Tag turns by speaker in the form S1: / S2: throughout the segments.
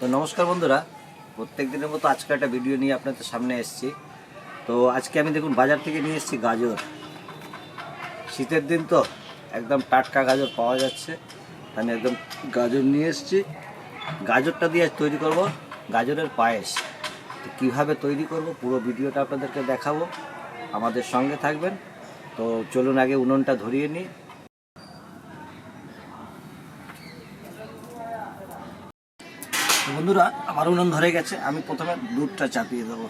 S1: তো নমস্কার বন্ধুরা প্রত্যেক দিনের মতো আজকে একটা ভিডিও নিয়ে আপনাদের সামনে এসেছি। তো আজকে আমি দেখুন বাজার থেকে নিয়ে এসেছি গাজর। শীতের দিন তো একদম টাটকা গাজর পাওয়া যাচ্ছে। আমি একদম গাজর নিয়ে এসেছি। গাজরটা দিয়ে আজ তৈরি করব গাজরের পায়েস। তো কীভাবে তৈরি করব পুরো ভিডিওটা আপনাদেরকে দেখাবো। আমাদের সঙ্গে থাকবেন। তো চলুন আগে উনুনটা ধরিয়ে নিই। বন্ধুরা, আমার উনুন ধরে গেছে, আমি প্রথমে দুধটা চাপিয়ে দেবো।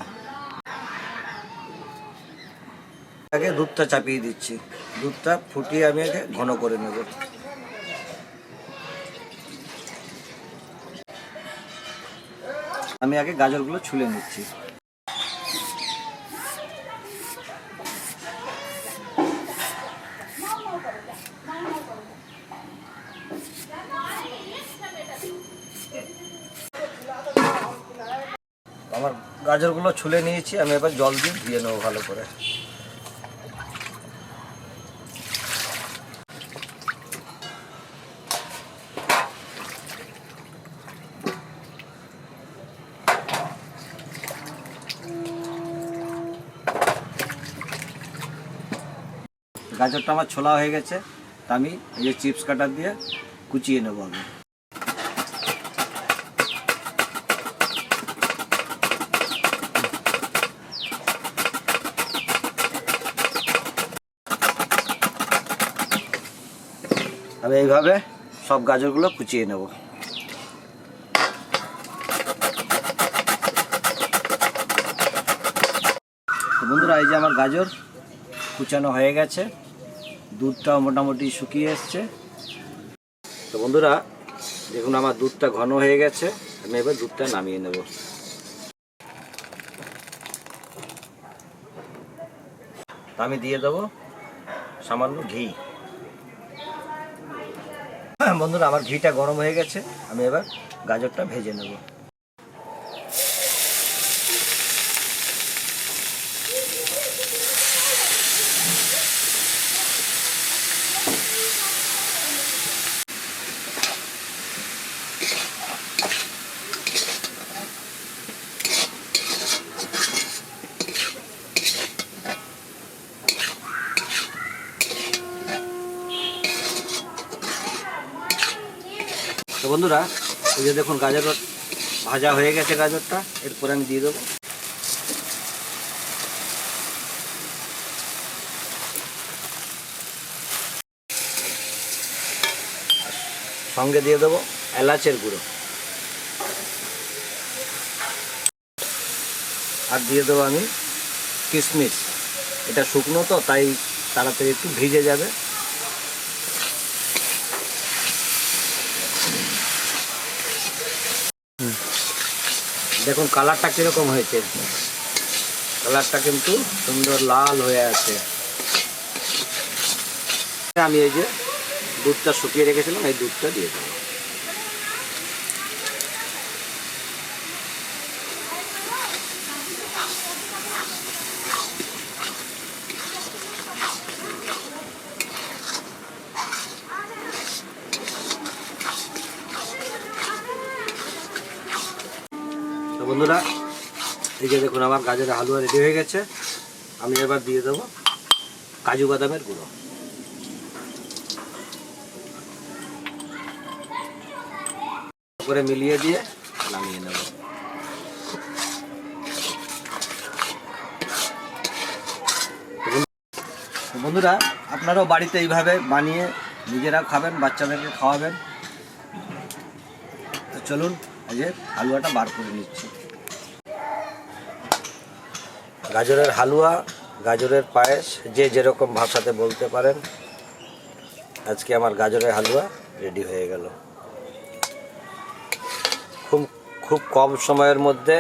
S1: আগে দুধটা চাপিয়ে দিচ্ছি। দুধটা ফুটিয়ে আমি আগে ঘন করে নেব। আমি আগে গাজরগুলো ছুলে নিচ্ছি। গাজরগুলো ছুলে নিয়েছি, আমি এবার জল দিয়ে ধুয়ে নেব ভালো করে। গাজরটা আমার ছোলা হয়ে গেছে, তা আমি এই যে চিপস কাটার দিয়ে কুচিয়ে নেব আমি আমি এইভাবে সব গাজরগুলো কুচিয়ে নেব। বন্ধুরা, এই যে আমার গাজর কুচানো হয়ে গেছে। দুধটাও মোটামুটি শুকিয়ে এসছে। তো বন্ধুরা, দেখুন আমার দুধটা ঘন হয়ে গেছে। আমি এবার দুধটা নামিয়ে নেব। আমি দিয়ে দেবো সামান্য ঘি। বন্ধুরা আমার ঘিটা গরম হয়ে গেছে। আমি এবার গাজরটা ভেজে নেব। তো বন্ধুরা, এই যে দেখুন গাজর ভাজা হয়ে গেছে গাজরটা, এরপরে আমি দিয়ে দেবো। সঙ্গে দিয়ে দেবো এলাচের গুঁড়ো। আর দিয়ে দেবো আমি কিশমিশ। এটা শুকনো তো, তাই তাড়াতাড়ি একটু ভিজে যাবে। দেখুন কালারটা কীরকম হয়েছে? কালারটা কিন্তু সুন্দর লাল হয়ে আছে। আমি এই যে দুধটা শুকিয়ে রেখেছিলাম, এই দুধটা দিয়ে দেবো বন্ধুরা, এই যে দেখুন আমার গাজরের হালুয়া রেডি হয়ে গেছে। আমি এবার দিয়ে দেবো কাজু বাদামের গুঁড়ো। করে মিলিয়ে দিয়ে নামিয়ে নেব। বন্ধুরা, আপনারাও বাড়িতে এইভাবে বানিয়ে নিজেরা খাবেন, বাচ্চাদেরকে খাওয়াবেন। তো চলুন, এই যে হালুয়াটা বার করে নিচ্ছি। গাজরের হালুয়া, গাজরের পায়েস, যে যেরকম ভাষাতে বলতে পারেন, আজকে আমার গাজরের হালুয়া রেডি হয়ে গেল। খুব খুব কম সময়ের মধ্যে